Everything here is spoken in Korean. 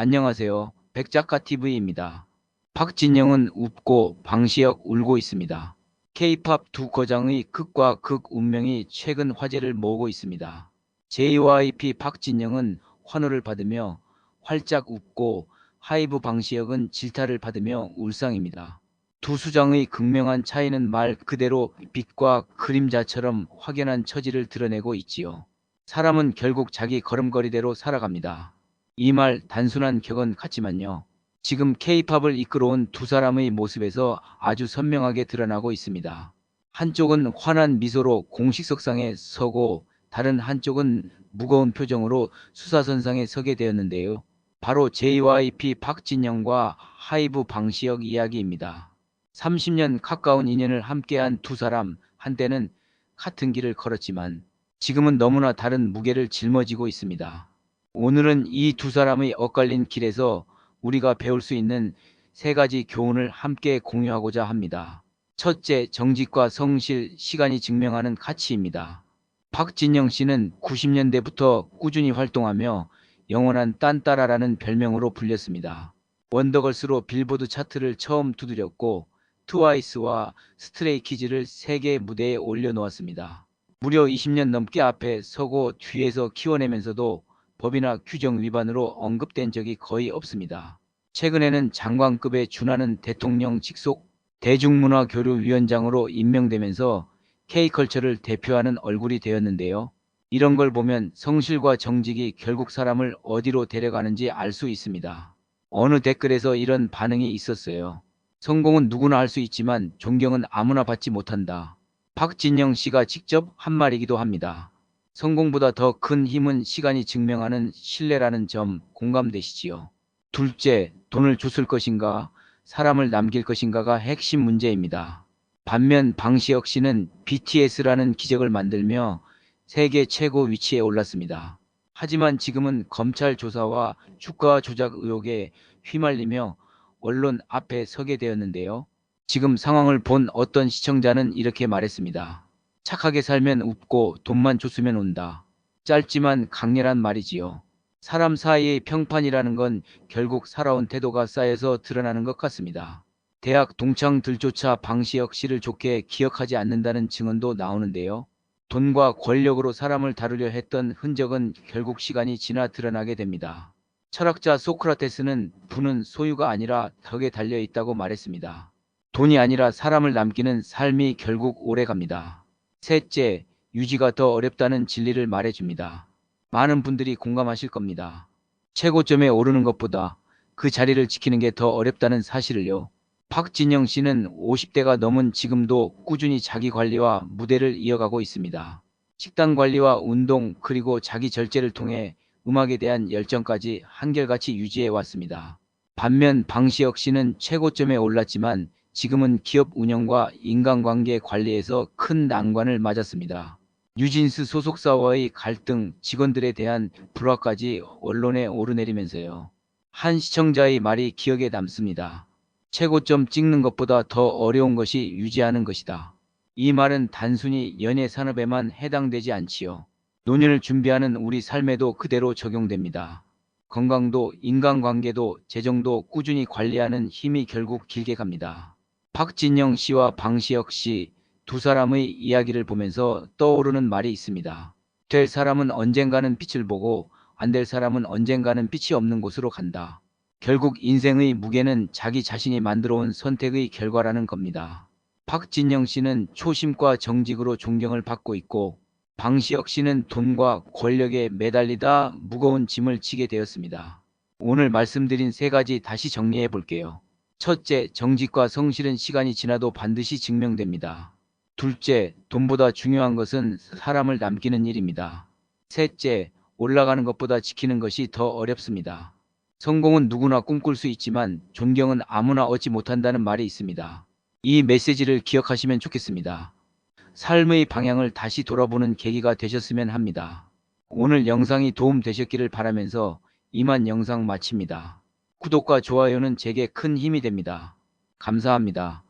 안녕하세요. 백작가TV입니다. 박진영은 웃고 방시혁 울고 있습니다. K-팝 두 거장의 극과 극 운명이 최근 화제를 모으고 있습니다. JYP 박진영은 환호를 받으며 활짝 웃고 하이브 방시혁은 질타를 받으며 울상입니다. 두 수장의 극명한 차이는 말 그대로 빛과 그림자처럼 확연한 처지를 드러내고 있지요. 사람은 결국 자기 걸음걸이대로 살아갑니다. 이 말 단순한 격은 같지만요. 지금 K-팝을 이끌어온 두 사람의 모습에서 아주 선명하게 드러나고 있습니다. 한쪽은 환한 미소로 공식석상에 서고 다른 한쪽은 무거운 표정으로 수사선상에 서게 되었는데요. 바로 JYP 박진영과 하이브 방시혁 이야기입니다. 30년 가까운 인연을 함께한 두 사람 한때는 같은 길을 걸었지만 지금은 너무나 다른 무게를 짊어지고 있습니다. 오늘은 이 두 사람의 엇갈린 길에서 우리가 배울 수 있는 세 가지 교훈을 함께 공유하고자 합니다. 첫째, 정직과 성실, 시간이 증명하는 가치입니다. 박진영 씨는 90년대부터 꾸준히 활동하며 영원한 딴따라라는 별명으로 불렸습니다. 원더걸스로 빌보드 차트를 처음 두드렸고 트와이스와 스트레이키즈를 세계 무대에 올려놓았습니다. 무려 20년 넘게 앞에 서고 뒤에서 키워내면서도 법이나 규정 위반으로 언급된 적이 거의 없습니다. 최근에는 장관급에 준하는 대통령 직속 대중문화교류위원장으로 임명되면서 K컬처를 대표하는 얼굴이 되었는데요. 이런 걸 보면 성실과 정직이 결국 사람을 어디로 데려가는지 알 수 있습니다. 어느 댓글에서 이런 반응이 있었어요. 성공은 누구나 할 수 있지만 존경은 아무나 받지 못한다. 박진영 씨가 직접 한 말이기도 합니다. 성공보다 더 큰 힘은 시간이 증명하는 신뢰라는 점 공감되시지요. 둘째, 돈을 줬을 것인가, 사람을 남길 것인가가 핵심 문제입니다. 반면 방시혁 씨는 BTS라는 기적을 만들며 세계 최고 위치에 올랐습니다. 하지만 지금은 검찰 조사와 주가 조작 의혹에 휘말리며 언론 앞에 서게 되었는데요. 지금 상황을 본 어떤 시청자는 이렇게 말했습니다. 착하게 살면 웃고 돈만 줬으면 온다. 짧지만 강렬한 말이지요. 사람 사이의 평판이라는 건 결국 살아온 태도가 쌓여서 드러나는 것 같습니다. 대학 동창들조차 방시혁 씨를 좋게 기억하지 않는다는 증언도 나오는데요. 돈과 권력으로 사람을 다루려 했던 흔적은 결국 시간이 지나 드러나게 됩니다. 철학자 소크라테스는 부는 소유가 아니라 덕에 달려 있다고 말했습니다. 돈이 아니라 사람을 남기는 삶이 결국 오래 갑니다. 셋째, 유지가 더 어렵다는 진리를 말해줍니다. 많은 분들이 공감하실 겁니다. 최고점에 오르는 것보다 그 자리를 지키는 게 더 어렵다는 사실을요. 박진영 씨는 50대가 넘은 지금도 꾸준히 자기 관리와 무대를 이어가고 있습니다. 식단 관리와 운동 그리고 자기 절제를 통해 음악에 대한 열정까지 한결같이 유지해 왔습니다. 반면 방시혁 씨는 최고점에 올랐지만 지금은 기업 운영과 인간관계 관리에서 큰 난관을 맞았습니다. 뉴진스 소속사와의 갈등, 직원들에 대한 불화까지 언론에 오르내리면서요. 한 시청자의 말이 기억에 남습니다. 최고점 찍는 것보다 더 어려운 것이 유지하는 것이다. 이 말은 단순히 연예 산업에만 해당되지 않지요. 노년을 준비하는 우리 삶에도 그대로 적용됩니다. 건강도 인간관계도 재정도 꾸준히 관리하는 힘이 결국 길게 갑니다. 박진영 씨와 방시혁 씨 두 사람의 이야기를 보면서 떠오르는 말이 있습니다. 될 사람은 언젠가는 빛을 보고 안 될 사람은 언젠가는 빛이 없는 곳으로 간다. 결국 인생의 무게는 자기 자신이 만들어온 선택의 결과라는 겁니다. 박진영 씨는 초심과 정직으로 존경을 받고 있고 방시혁 씨는 돈과 권력에 매달리다 무거운 짐을 지게 되었습니다. 오늘 말씀드린 세 가지 다시 정리해 볼게요. 첫째, 정직과 성실은 시간이 지나도 반드시 증명됩니다. 둘째, 돈보다 중요한 것은 사람을 남기는 일입니다. 셋째, 올라가는 것보다 지키는 것이 더 어렵습니다. 성공은 누구나 꿈꿀 수 있지만 존경은 아무나 얻지 못한다는 말이 있습니다. 이 메시지를 기억하시면 좋겠습니다. 삶의 방향을 다시 돌아보는 계기가 되셨으면 합니다. 오늘 영상이 도움 되셨기를 바라면서 이만 영상 마칩니다. 구독과 좋아요는 제게 큰 힘이 됩니다. 감사합니다.